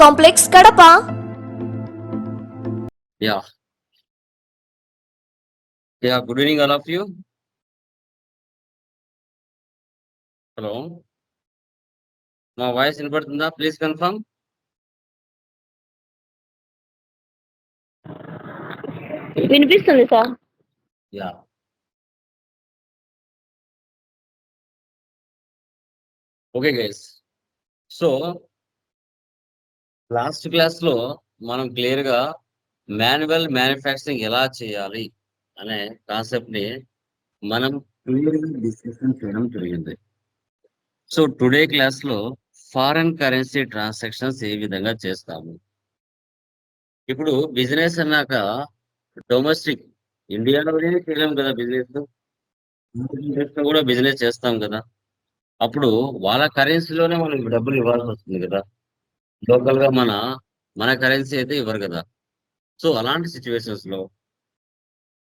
complex Kadapa Yeah. Yeah, good evening, all of you. Hello. మా voice వినపడుతుందా please confirm వినిపిస్తుంది sir yeah okay guys so last క్లాస్లో మనం క్లియర్గా manual manufacturing ఎలా చేయాలి అనే కాన్సెప్ట్ని మనం క్లియర్గా డిస్కషన్ చేయడం జరిగింది. సో టుడే క్లాస్లో ఫారెన్ కరెన్సీ ట్రాన్సాక్షన్స్ ఏ విధంగా చేస్తాము? ఇప్పుడు బిజినెస్ అన్నాక డొమెస్టిక్ ఇండియాలోనే చేయలేము కదా బిజినెస్. కూడా బిజినెస్ చేస్తాం కదా. అప్పుడు వాళ్ళ కరెన్సీలోనే మనకి డబ్బులు ఇవ్వాల్సి వస్తుంది కదా. లోకల్గా మన మన కరెన్సీ అయితే ఇవ్వరు కదా. సో అలాంటి సిచ్యువేషన్స్లో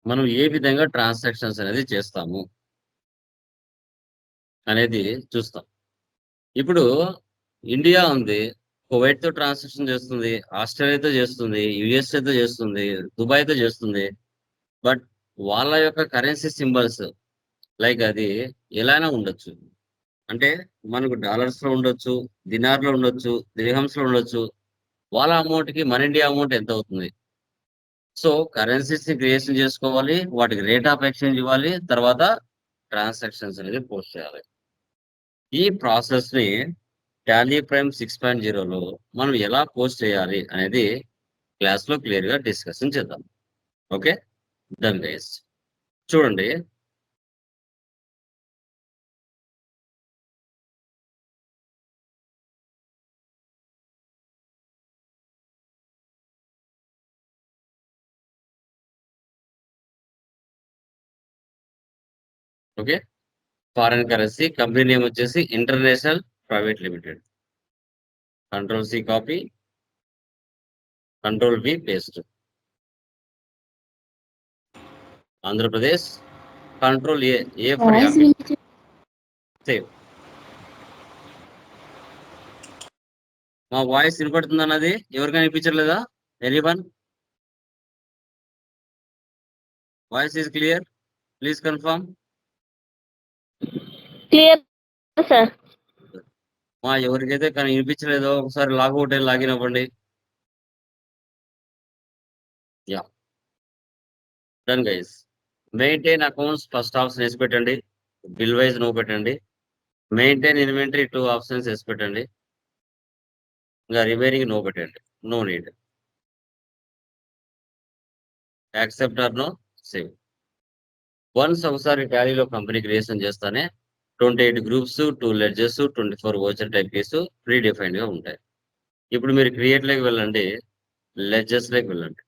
మనం ఏ విధంగా ట్రాన్సాక్షన్స్ అనేది చేస్తాము అనేది చూస్తాం. ఇప్పుడు ఇండియా ఉంది కువైట్తో ట్రాన్సాక్షన్ చేస్తుంది ఆస్ట్రేలియాతో చేస్తుంది యుఎస్ఏతో చేస్తుంది దుబాయ్తో చేస్తుంది బట్ వాళ్ళ యొక్క కరెన్సీ సింబల్స్ లైక్ అది ఎలానే ఉండొచ్చు. అంటే మనకు డాలర్స్లో ఉండొచ్చు దినార్లో ఉండొచ్చు దిర్హమ్స్లో ఉండొచ్చు. వాళ్ళ అమౌంట్కి మన ఇండియా అమౌంట్ ఎంత అవుతుంది? సో కరెన్సీస్ని క్రియేషన్ చేసుకోవాలి వాటికి రేట్ ఆఫ్ ఎక్స్చేంజ్ ఇవ్వాలి తర్వాత ట్రాన్సాక్షన్స్ అనేది పోస్ట్ చేయాలి. ఈ ప్రాసెస్ని టాలీ ప్రైమ్ సిక్స్ పాయింట్ జీరోలో మనం ఎలా పోస్ట్ చేయాలి అనేది క్లాస్లో క్లియర్గా డిస్కషన్ చేద్దాం. ఓకే? Done guys. చూడండి okay? Foreign currency company name వచ్చేసి international private limited control C copy control V paste Andhra Pradesh control A A for save మా వాయిస్ వినపడుతుంది అన్నది ఎవరికైనా వినిపించలేదా anyone voice is clear please confirm clear sir మా ఎవరికైతే కానీ వినిపించలేదో ఒకసారి లాగౌట్ అయ్యి లాగిన్ అవ్వండి. Yeah. Done guys maintain accounts first option వేసి పెట్టండి. బిల్ వైజ్ నువ్వు పెట్టండి. మెయింటైన్ ఇన్వెంటరీ టూ ఆప్షన్స్ వేసి పెట్టండి. ఇంకా రిమైనింగ్ నో పెట్టండి. No need accept or no save once ఒకసారి టాలీలో కంపెనీ క్రియేషన్ చేస్తానే twenty eight groups two ledgers twenty four voucher type case pre డిఫైన్గా ఉంటాయి. ఇప్పుడు మీరు క్రియేట్లోకి వెళ్ళండి లెడ్జెస్లోకి వెళ్ళండి.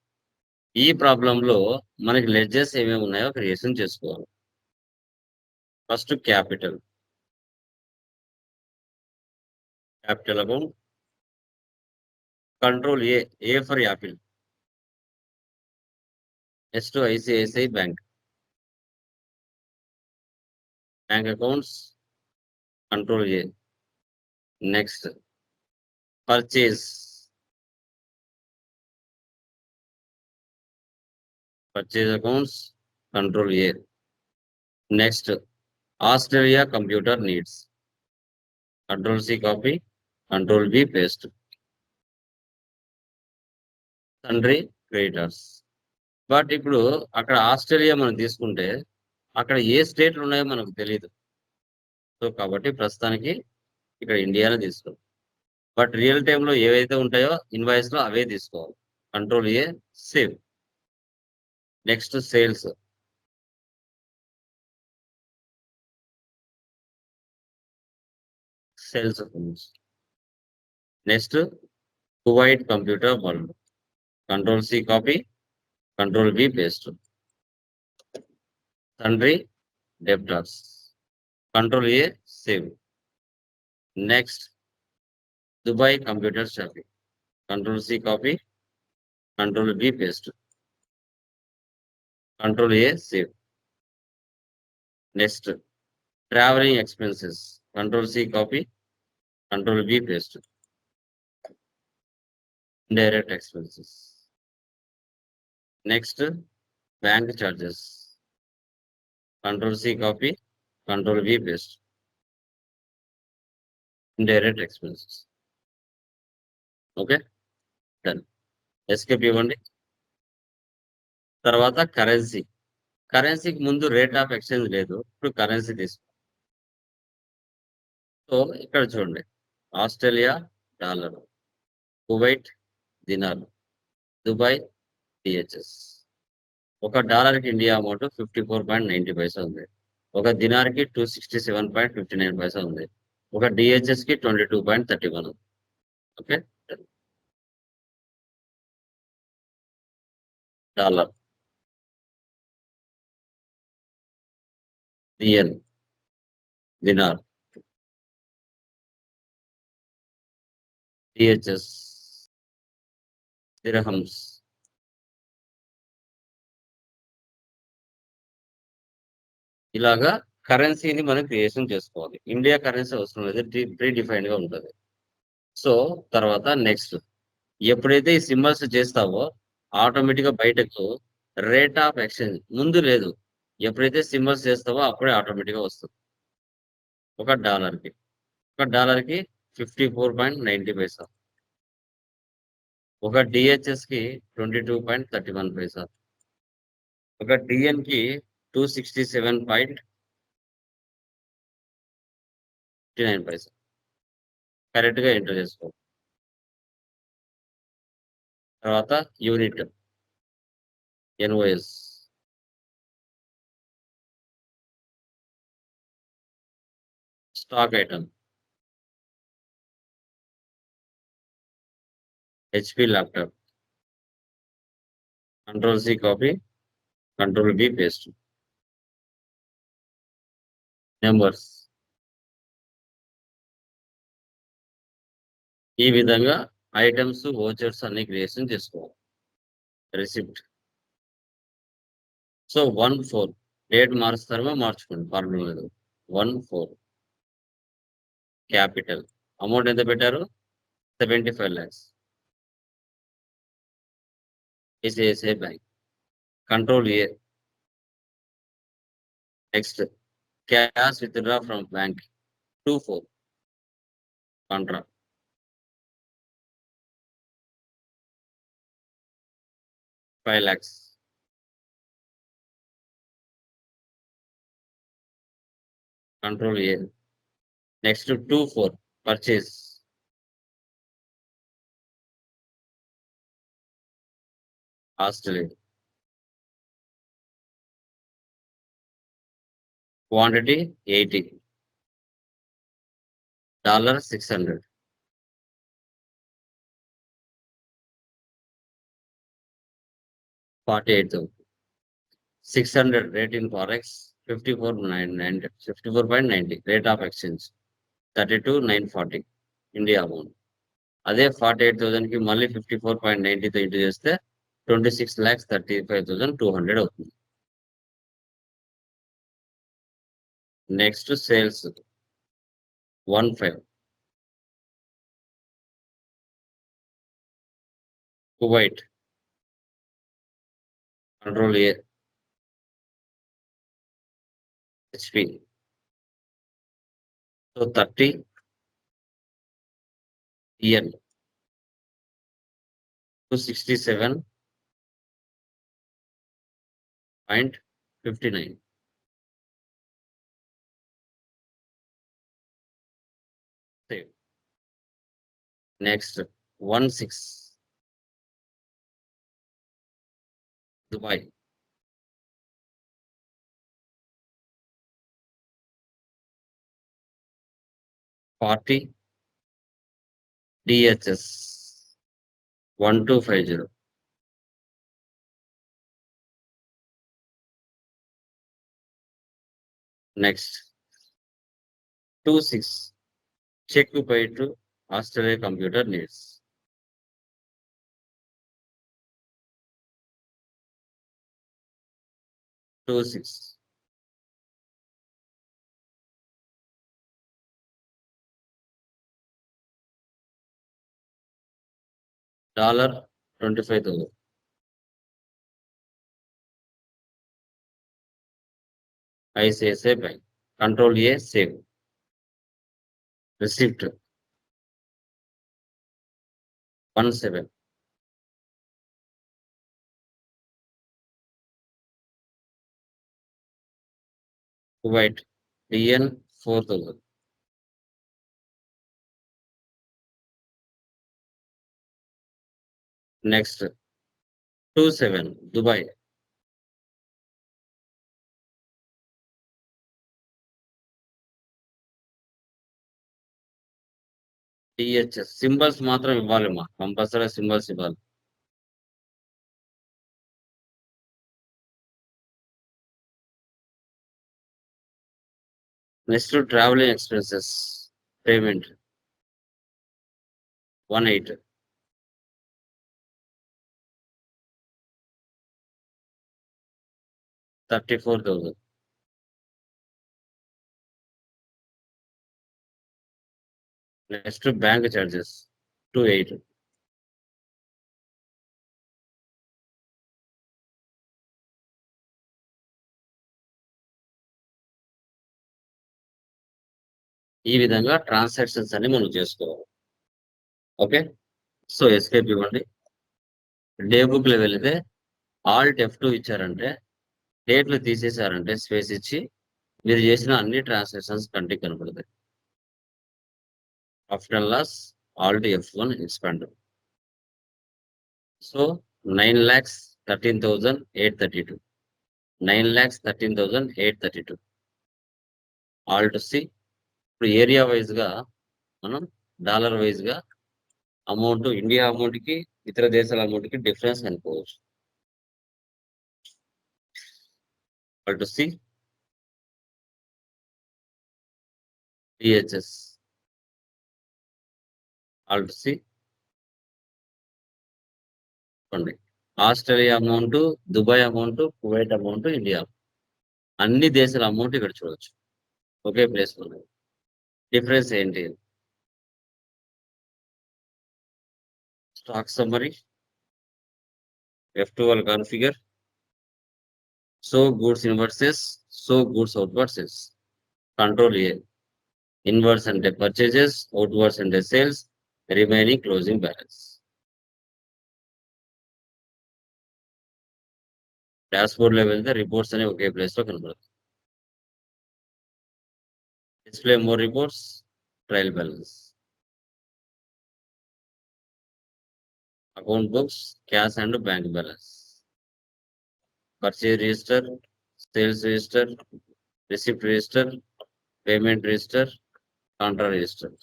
ఈ ప్రాబ్లంలో మనకి లెడ్జెస్ ఏమేమి ఉన్నాయో క్రియేషన్ చేసుకోవాలి. First capital capital account control A A for apple yes to ICICI bank bank accounts control A next purchase purchase accounts control A next Australia computer needs control C copy control B paste sundry creditors but ఇప్పుడు అక్కడ Australia మనం తీసుకుంటే అక్కడ ఏ స్టేట్లు ఉన్నాయో మనకు తెలియదు so కాబట్టి ప్రస్తుతానికి ఇక్కడ ఇండియానే తీసుకోవాలి. బట్ రియల్ టైంలో ఏవైతే ఉంటాయో ఇన్వాయిస్లో అవే తీసుకోవాలి. Control A save. Next sales. Sales next Kuwait computer world. Control C copy control B paste sundry debtors control A save next Dubai computer shopping control C copy control B paste control A save next travelling expenses control C copy control B paste direct expenses next bank charges control C copy control V paste. Direct expenses okay done escape ఇవ్వండి. తర్వాత currency కరెన్సీకి ముందు rate of exchange లేదు. ఇప్పుడు currency తీసుకో. So ఇక్కడ చూడండి. Australia dollar Kuwait dinar Dubai DHS ఒక డాలర్కి India amount fifty four point ninety పైసా ఉంది. ఒక దినార్కి two sixty seven point fifty nine పైసా ఉంది. ఒక డిహెచ్ఎస్కి twenty two point thirty one okay? Dollar. Riyal dinar. DHS dirhams. ఇలాగా కరెన్సీని మనం క్రియేషన్ చేసుకోవాలి. ఇండియా కరెన్సీ అవసరం లేదు ప్రీ డిఫైన్డ్గా ఉంటుంది. సో తర్వాత నెక్స్ట్ ఎప్పుడైతే ఈ సింబల్స్ చేస్తావో ఆటోమేటిక్గా బయటకు రేట్ ఆఫ్ ఎక్స్చేంజ్ ముందు లేదు. ఎప్పుడైతే సింబల్స్ చేస్తావో అప్పుడే ఆటోమేటిక్గా వస్తుంది. ఒక డాలర్కి. ఒక డాలర్కి ఫిఫ్టీ ఫోర్ పాయింట్ నైంటీ పైసా ఒక డిహెచ్ఎస్కి twenty two point thirty one పైసా ఒక డిఎన్కి 267.59 పైసా కరెక్ట్గా ఎంటర్ చేసుకో తర్వాత unit NOS stock item HP laptop. Control C copy, Control B paste. Members. ఈ విధంగా ఐటమ్స్ ఓచర్స్ అన్ని క్రియేషన్ చేసుకోవాలి. Receipt. So one four. Date మారుస్తారో మార్చుకోండి. Problem one four. Capital. Amount ఎంత పెట్టారు? Seventy five lakhs. ICICI bank. Control A. Next. Cash withdraw from bank. 2 4. Contra. Five lakhs. Control A. Next to 2 4. Purchase. Australia. Quantity eighty dollar six hundred forty eight thousand six hundred rate in forex fifty four nine nine fifty four point ninety rate of exchange thirty two nine forty India amount అదే forty eight థౌసండ్కి మళ్ళీ fifty four point నైంటీతో into చేస్తే twenty six lakhs thirty five thousand two hundred అవుతుంది. Next sales 1 5. Kuwait. Control A. HP. So 30 EL. 267.59. Next, one six. Dubai. Party DHS one two five zero. Next two six check by two Australia computer needs two six dollar twenty five thousand ICICI bank control A save receipt one one seven provide DN 4000. Next, 27 Dubai DHS symbols మాత్రం ఇవ్వాలి మా compulsory symbols ఇవ్వాలి. Next travelling expenses payment. One eight. Thirty four thousand. Next bank charges two eight. ఈ విధంగా transactions అన్ని మనం చేసుకోవాలి. Okay? So escape ఇవ్వండి. డే బుక్లో వెళితే ఆల్ట్ ఎఫ్ టూ ఇచ్చారంటే డేట్లు తీసేశారంటే స్పేస్ ఇచ్చి మీరు చేసిన అన్ని ట్రాన్సాక్షన్స్ కంటికి కనపడతాయి. After loss all to F one expand so nine lakhs thirteen thousand eight thirty two nine lakhs thirteen thousand eight thirty two all to C ఇప్పుడు ఏరియా వైజ్గా మనం డాలర్ వైజ్గా అమౌంట్ ఇండియా అమౌంట్కి ఇతర దేశాల అమౌంట్కి డిఫరెన్స్ అనుకోవచ్చు. టు సిహెచ్ఎస్ ఆల్ట్ సి చూడండి. Australia amount Dubai amount Kuwait amount India అన్ని దేశాల అమౌంట్ ఇక్కడ చూడొచ్చు. ఒకే ప్లేస్ ఉన్నాయి. డిఫరెన్స్ ఏంటి? Stock summary F twelve configure so goods inwards so goods outwards control A inwards అంటే పర్చేజెస్ అవుట్వర్స్ అంటే sales remaining closing balance dashboard లో వెళ్తే రిపోర్ట్స్ అనేవి ఒకే ప్లేస్ లో కనబడతాయి display more reports trial balance account books cash and bank balance purchase register sales register receipt register payment register contra register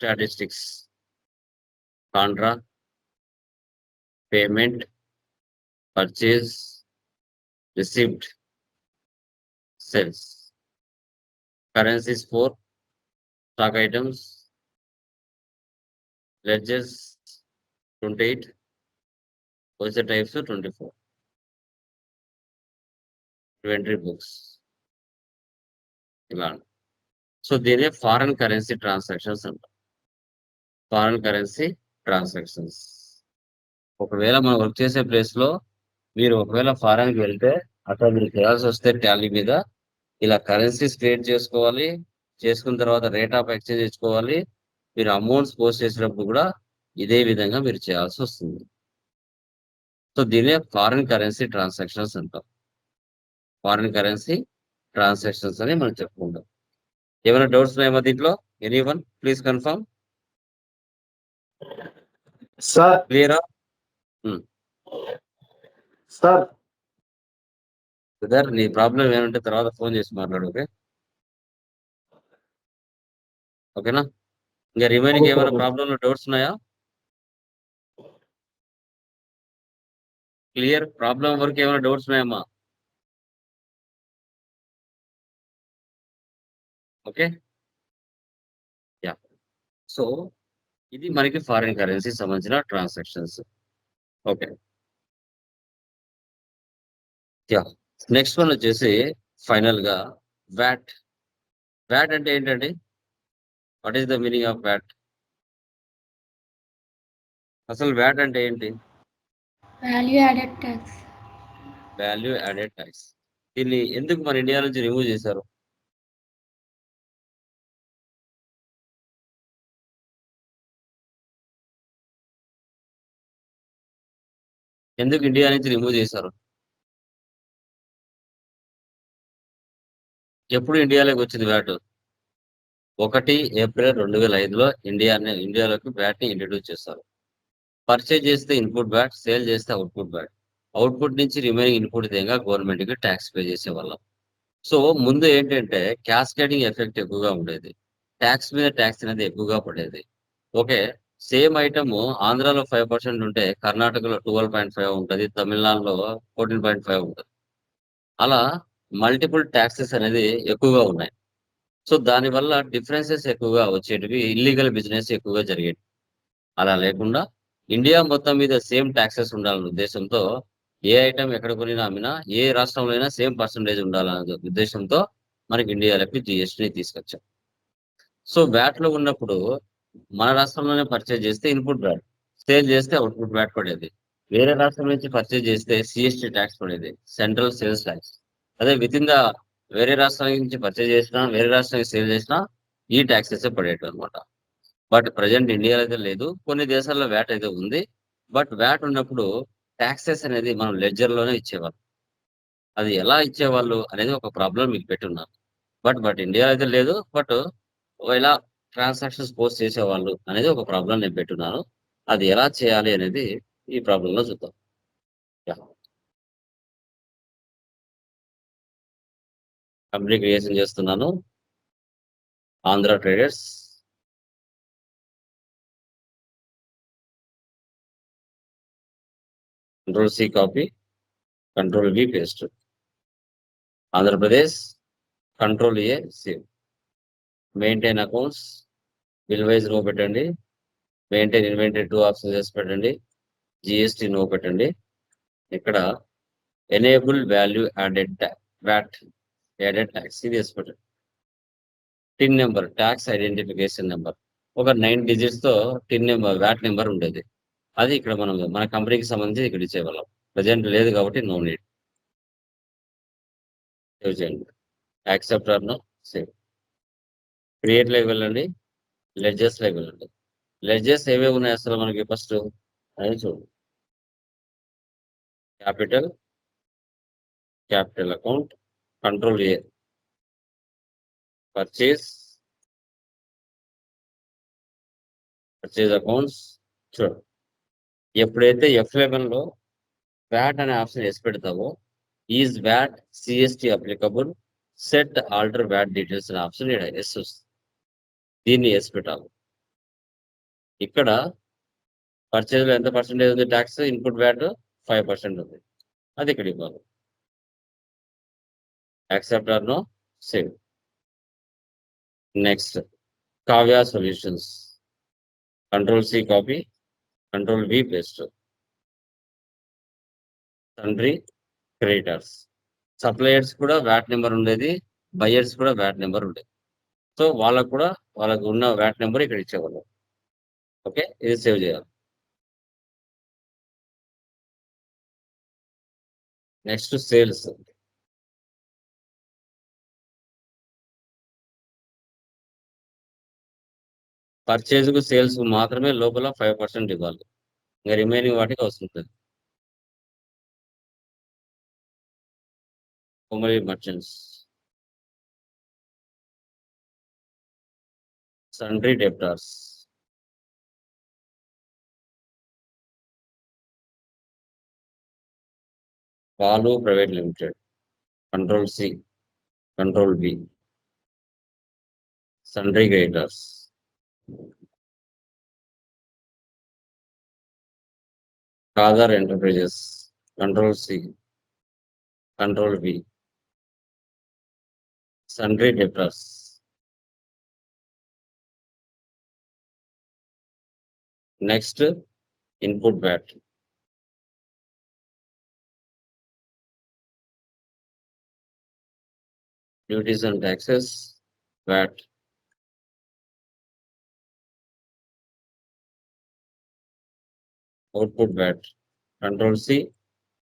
statistics contra payment purchase receipt sales currencies for stock items ledgers 28 postal types 24 inventory books ఇలా so దీనే foreign currency transactions అంటాం foreign currency transactions ఒకవేళ మనం work చేసే ప్లేస్లో మీరు ఒకవేళ ఫారెన్కి వెళ్తే అక్కడ మీరు చేయాల్సి వస్తే టాలీ మీద ఇలా కరెన్సీస్ క్రియేట్ చేసుకోవాలి. చేసుకున్న తర్వాత రేట్ ఆఫ్ ఎక్స్చేంజ్ ఇచ్చుకోవాలి మీరు అమౌంట్స్ పోస్ట్ చేసినప్పుడు కూడా ఇదే విధంగా మీరు చేయాల్సి వస్తుంది. సో దీనే ఫారిన్ కరెన్సీ ట్రాన్సాక్షన్స్ అంటాం. ఫారిన్ కరెన్సీ ట్రాన్సాక్షన్స్ అని మనం చెప్పుకుంటాం. ఏమైనా డౌట్స్ ఉన్నాయమ్మా దీంట్లో? Anyone please confirm sir. క్లియరా సార్. బ్రదర్ నీ ప్రాబ్లం ఏమంటే తర్వాత ఫోన్ చేసి మాట్లాడు ఓకే? ఓకేనా? ఇంకా రిమైనింగ్ ఏమైనా. ప్రాబ్లం డౌట్స్ ఉన్నాయా? క్లియర్ ప్రాబ్లం వరకు ఏమైనా డౌట్స్ ఉన్నాయమ్మా? ఓకే? యా సో ఇది మనకి ఫారిన్ కరెన్సీ సంబంధించిన transactions okay yeah next one వచ్చేసి ఫైనల్గా వ్యాట్ వ్యాట్ అంటే ఏంటండి? What is the meaning of VAT అసలు వ్యాట్ అంటే ఏంటి? Value added tax value added tax దీన్ని ఎందుకు మన ఇండియా నుంచి రిమూవ్ చేశారు? ఎందుకు ఇండియా నుంచి రిమూవ్ చేశారు? ఎప్పుడు ఇండియాలోకి వచ్చింది బ్యాట్ ఒకటి ఏప్రిల్ రెండు వేల ఐదులో ఇండియా ఇండియాలోకి బ్యాట్ని ఇంట్రడ్యూస్ చేస్తారు పర్చేజ్ చేస్తే ఇన్పుట్ బ్యాట్ సేల్ చేస్తే అవుట్పుట్ బ్యాట్ అవుట్పుట్ నుంచి రిమైనింగ్ ఇన్పుట్ దేగా గవర్నమెంట్కి ట్యాక్స్ పే చేసేవాళ్ళం సో ముందు ఏంటంటే క్యాస్కేడింగ్ ఎఫెక్ట్ ఎక్కువగా ఉండేది. ట్యాక్స్ మీద ట్యాక్స్ అనేది ఎక్కువగా పడేది. ఓకే? సేమ్ ఐటమ్ ఆంధ్రాలో ఫైవ్ పర్సెంట్ ఉంటే కర్ణాటకలో ట్వెల్వ్ పాయింట్ ఫైవ్ ఉంటుంది తమిళనాడులో ఫోర్టీన్ పాయింట్ ఫైవ్ ఉంటుంది. అలా మల్టిపుల్ ట్యాక్సెస్ అనేది ఎక్కువగా ఉన్నాయి. సో దానివల్ల డిఫరెన్సెస్ ఎక్కువగా వచ్చేటివి ఇల్లీగల్ బిజినెస్ ఎక్కువగా జరిగేటి అలా లేకుండా ఇండియా మొత్తం మీద సేమ్ ట్యాక్సెస్ ఉండాలనే ఉద్దేశంతో ఏ ఐటమ్ ఎక్కడ కొనినా అమ్మినా ఏ రాష్ట్రంలో అయినా సేమ్ పర్సంటేజ్ ఉండాలనే ఉద్దేశంతో మనకి ఇండియాలోకి జిఎస్టీని తీసుకొచ్చాం సో వ్యాట్లో ఉన్నప్పుడు మన రాష్ట్రంలోనే పర్చేజ్ చేస్తే ఇన్పుట్ బ్యాట్ సేల్ చేస్తే అవుట్పుట్ బ్యాట్ పడేది. వేరే రాష్ట్రం నుంచి పర్చేజ్ చేస్తే సిఎస్టీ ట్యాక్స్ పడేది. సెంట్రల్ సేల్స్ ట్యాక్స్ అదే విత్ ఇన్ ద వేరే రాష్ట్రం నుంచి పర్చేజ్ చేసినా వేరే రాష్ట్రానికి సేల్ చేసినా ఈ ట్యాక్సెస్ పడేటం అనమాట బట్ ప్రజెంట్ ఇండియాలో అయితే లేదు. కొన్ని దేశాల్లో వ్యాట్ అయితే ఉంది. బట్ వ్యాట్ ఉన్నప్పుడు ట్యాక్సెస్ అనేది మనం లెడ్జర్లోనే ఇచ్చేవాళ్ళు. అది ఎలా ఇచ్చేవాళ్ళు అనేది ఒక ప్రాబ్లం మీకు పెట్టున్నారు బట్ బట్ ఇండియాలో అయితే లేదు. బట్ ఇలా ట్రాన్సాక్షన్స్ పోస్ట్ చేసేవాళ్ళు అనేది ఒక ప్రాబ్లం నేను పెట్టున్నాను. అది ఎలా చేయాలి అనేది ఈ ప్రాబ్లంలో చూద్దాం. కంపెనీ క్రియేషన్ చేస్తున్నాను. Andhra traders. Control C copy control V paste Andhra Pradesh control A save maintain accounts bill wise no పెట్టండి మెయింటైన్ ఇన్వెంటరీ టూ ఆప్షన్ చేసి పెట్టండి జిఎస్టీ నో పెట్టండి ఇక్కడ enable value added VAT added tax ఇది వేసి పెట్టండి TIN number tax identification number ఒక nine డిజిట్స్తో టిన్ నెంబర్ వ్యాట్ నెంబర్ ఉండేది. అది ఇక్కడ మనం మన కంపెనీకి సంబంధించి ఇక్కడ ఇచ్చేవాళ్ళం. ప్రజెంట్ లేదు కాబట్టి నో నీడ్ సేవ్ చేయండి. యాక్సెప్ట్ ఆర్ నో సేవ్ క్రియేట్లోకి వెళ్ళండి లెడ్జెస్ వెళ్ళండి లెడ్జెస్ ఏవే ఉన్నాయి అసలు మనకి ఫస్ట్ అది చూడండి capital capital account control A purchase purchase accounts చూడండి ఎప్పుడైతే ఎఫ్లో వ్యాట్ అనే ఆప్షన్ వేసి పెడతావో is VAT CST applicable set alter VAT details అనే ఆప్షన్ ఇక్కడ ఎస్ వస్తుంది. దీన్ని వేసి పెట్టాలి. ఇక్కడ పర్చేజ్లో ఎంత పర్సెంటేజ్ ఉంది? Tax input VAT five percent ఉంది. అది ఇక్కడ ఇవ్వాలి. Accept or no save next Kavya solutions control C copy control V paste sundry creditors suppliers కూడా వ్యాట్ నెంబర్ ఉండేది బయర్స్ కూడా వ్యాట్ నెంబర్ ఉండేది. సో వాళ్ళకు కూడా వాళ్ళకు ఉన్న వ్యాట్ నెంబర్ ఇక్కడ ఇచ్చేవాళ్ళం. ఓకే? ఇది సేవ్ చేయాలి. Next sales. పర్చేజ్కు సేల్స్ మాత్రమే లోపల ఫైవ్ పర్సెంట్ ఇవ్వాలి. ఇంకా రిమైనింగ్ వాటికి వస్తుంది Komari merchants. Sundry debtors. Palu Private Limited, Control C, Control B. Sundry Creditors. Kadar Enterprises, Control C, Control B. Sundry Debtors. Next input battery duties and taxes VAT output VAT control C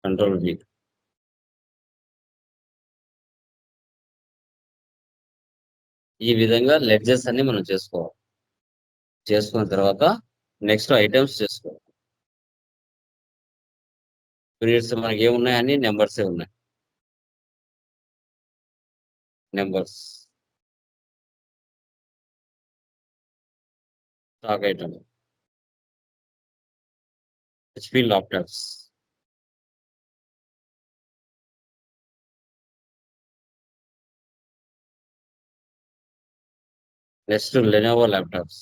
control B ఈ విధంగా లెడ్జెస్ అన్ని మనం చేసుకోవాలి. చేసుకున్న తర్వాత next items చేసుకోవాలి periods మనకి ఏమున్నాయి అన్ని నెంబర్సే ఉన్నాయి numbers stock item HP laptops next Lenovo laptops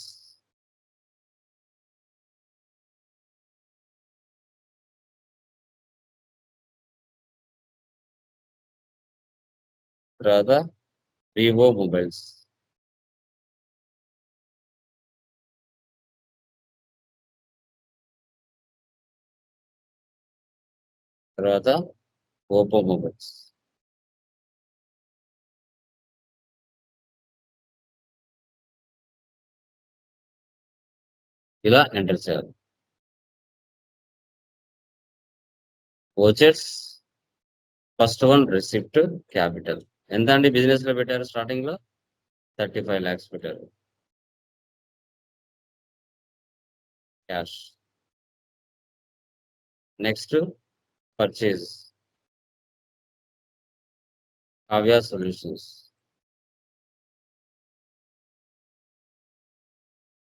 తర్వాత వివో మొబైల్స్ తర్వాత ఓపో మొబైల్స్ ఇలా ఎంటర్ చేయాలి. Vouchers first one receipt capital. ఎంత అండి బిజినెస్లో పెట్టారు? స్టార్టింగ్లో థర్టీ ఫైవ్ ల్యాక్స్ పెట్టారు. Cash next purchase Kavya solutions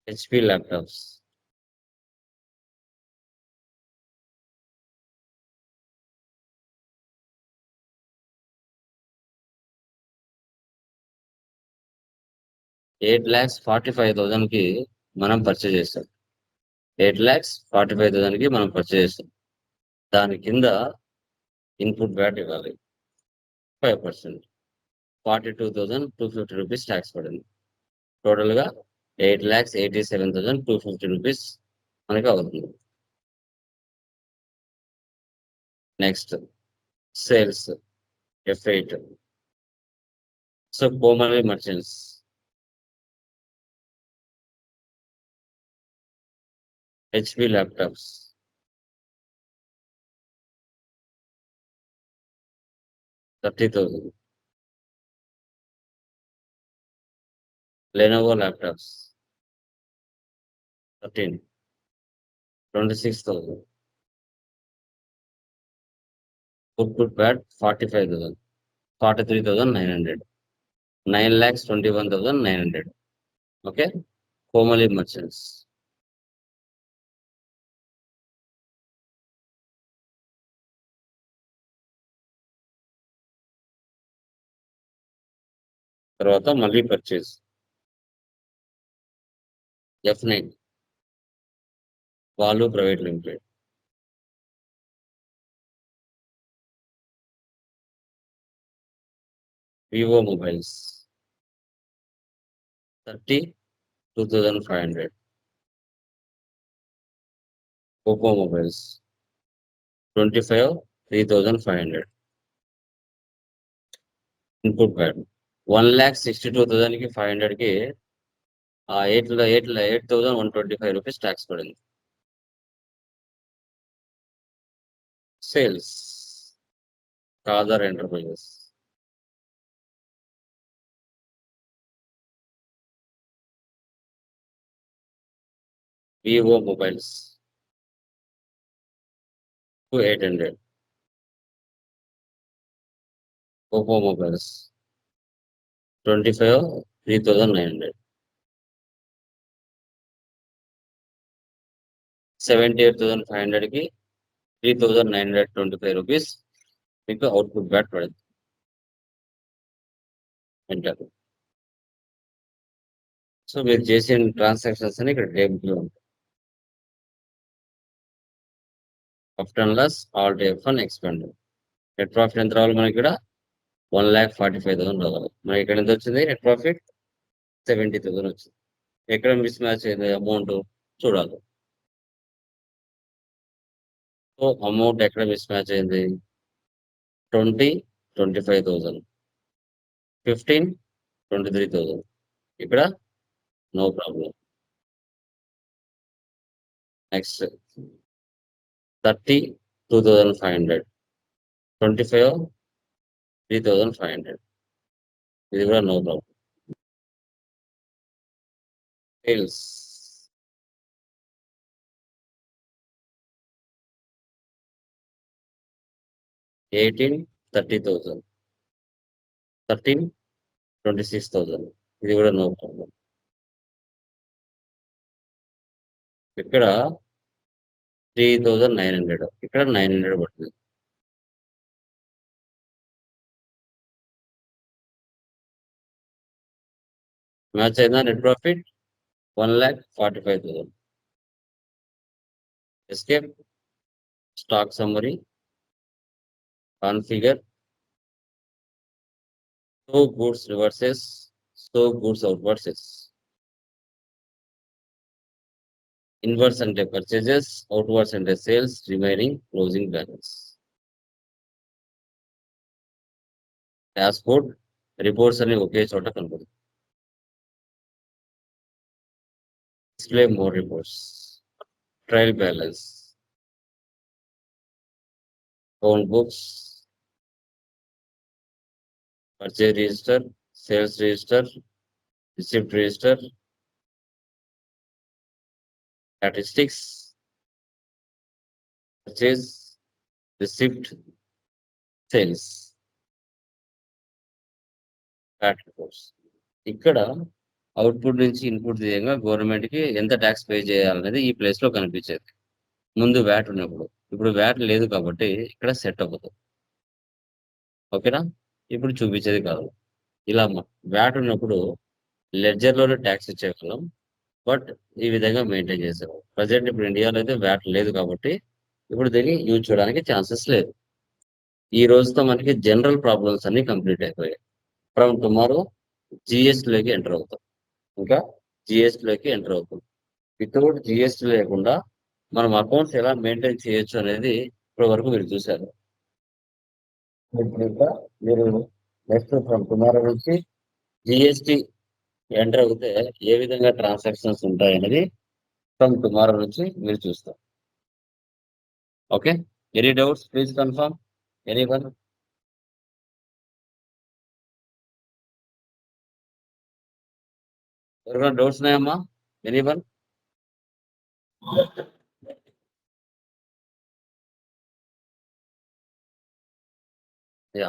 HP laptops eight lakhs forty five థౌసండ్కి మనం పర్చేజ్ చేస్తాం. ఎయిట్ ల్యాక్స్ ఫార్టీ ఫైవ్ థౌసండ్కి మనం పర్చేజ్ చేస్తాం. దాని కింద ఇన్పుట్ బ్యాట్ ఇవ్వాలి. Five percent forty two thousand two fifty rupees tax పడింది. టోటల్గా eight lakhs eighty seven thousand two fifty rupees మనకి అవుతుంది. Next sales F eight so Komali merchants HP laptops. Thirty thousand. Lenovo laptops. Thirteen. Twenty-six thousand. Good, good, bad. Forty-five thousand. Forty-three thousand nine hundred. Nine lakhs twenty-one thousand nine hundred. Okay. Formerly merchants. తర్వాత మళ్ళీ purchase F nine వాళ్ళు private limited Vivo mobiles thirty two thousand five hundred Oppo mobiles twenty five three thousand five hundred input VAT one lakh sixty two థౌజండ్కి five హండ్రెడ్కి eight eight eight thousand one twenty five rupees tax పడింది. Sales Khader enterprises Vivo mobiles. Two eight hundred. Oppo mobiles. Twenty five three thousand nine hundred. Seventy eight thousand five హండ్రెడ్కి three thousand nine hundred twenty five rupees మీకు output VAT పడుతుంది. వింటారు so మీరు చేసిన transactions అని ఇక్కడ table ఉంటాయి. Profit and loss all type fun expend net profit ఎంత రావాలి మనకి ఇక్కడ? One lakh forty five thousand రావాలి మనకి ఇక్కడ ఎంత వచ్చింది? నెట్ ప్రాఫిట్ సెవెంటీ థౌసండ్ వచ్చింది. ఎక్కడ మిస్ మ్యాచ్ అయింది అమౌంట్ చూడాలి. సో అమౌంట్ ఎక్కడ మిస్ మ్యాచ్ అయింది? Twenty twenty five thousand fifteen twenty three thousand ఇక్కడ no problem next thirty two thousand five hundred twenty five three thousand five hundred. ఇది కూడా no problem. Sales eighteen thirty thousand thirteen twenty six thousand ఇది కూడా no problem. ఇక్కడ three thousand nine hundred. ఇక్కడ nine hundred పడుతుంది. Match అయిందా net profit one lakh forty five thousand escape stock summary configure so goods reverses so goods outwards inwards అంటే purchases outwards అంటే sales remaining closing balance dashboard reports అన్ని ఒకే చోట కనపడుతుంది display more reports trial balance account books purchase register sales register receipt register statistics purchase receipt sales VAT reports ఇక్కడ Output నుంచి input తీయంగా గవర్నమెంట్కి ఎంత ట్యాక్స్ పే చేయాలనేది ఈ ప్లేస్లో కనిపించేది. ముందు వ్యాట్ ఉన్నప్పుడు. ఇప్పుడు వ్యాట్ లేదు కాబట్టి ఇక్కడ సెట్ అవ్వదు. ఓకేనా? ఇప్పుడు చూపించేది కాదు. ఇలా వ్యాట్ ఉన్నప్పుడు లెడ్జర్లోనే ట్యాక్స్ ఇచ్చేవాళ్ళం. బట్ ఈ విధంగా మెయింటైన్ చేసేవాళ్ళం. ప్రజెంట్ ఇప్పుడు ఇండియాలో అయితే వ్యాట్ లేదు కాబట్టి ఇప్పుడు దీన్ని యూజ్ చేయడానికి ఛాన్సెస్ లేదు. ఈ రోజుతో మనకి జనరల్ ప్రాబ్లమ్స్ అన్ని కంప్లీట్ అయిపోయాయి. ఫ్రమ్ టుమారో జిఎస్టీలోకి ఎంటర్ అవుతాం. ఇంకా జిఎస్టీలోకి ఎంటర్ అవుతుంది. వితౌట్ జిఎస్టీ లేకుండా మనం అకౌంట్స్ ఎలా మెయింటైన్ చేయొచ్చు అనేది ఇప్పటి వరకు మీరు చూశారు. మీరు నెక్స్ట్ ఫ్రమ్ టుమారో నుంచి జిఎస్టీ ఎంటర్ అవుతే ఏ విధంగా ట్రాన్సాక్షన్స్ ఉంటాయి అనేది ఫ్రమ్ టుమారో నుంచి మీరు చూస్తారు. Okay any doubts please confirm any one ఎవరికైనా డౌట్స్ ఉన్నాయమ్మా ఎనీవన్ యా